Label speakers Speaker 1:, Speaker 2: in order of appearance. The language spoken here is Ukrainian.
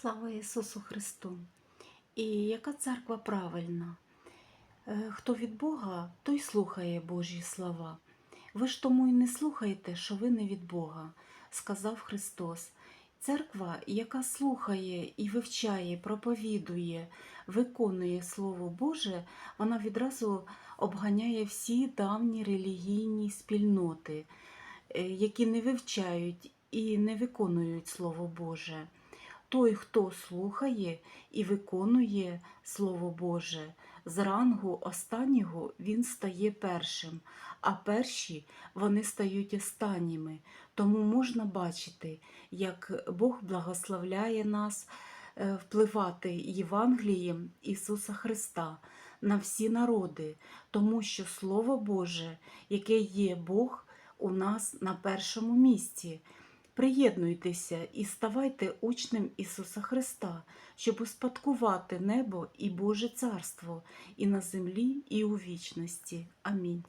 Speaker 1: Слава Ісусу Христу! І яка церква правильна? Е, Хто від Бога, той слухає Божі слова. Ви ж тому й не слухаєте, що ви не від Бога, сказав Христос. Церква, яка слухає і вивчає, проповідує, виконує Слово Боже, вона відразу обганяє всі давні релігійні спільноти, е, які не вивчають і не виконують Слово Боже. Той, хто слухає і виконує Слово Боже, з рангу останнього він стає першим, а перші вони стають останніми. Тому можна бачити, як Бог благословляє нас е, впливати Євангелієм Ісуса Христа на всі народи, тому що Слово Боже, яке є Бог, у нас на першому місці. Приєднуйтеся і ставайте учнем Ісуса Христа, щоб успадкувати небо і Боже Царство і на землі, і у вічності. Амінь.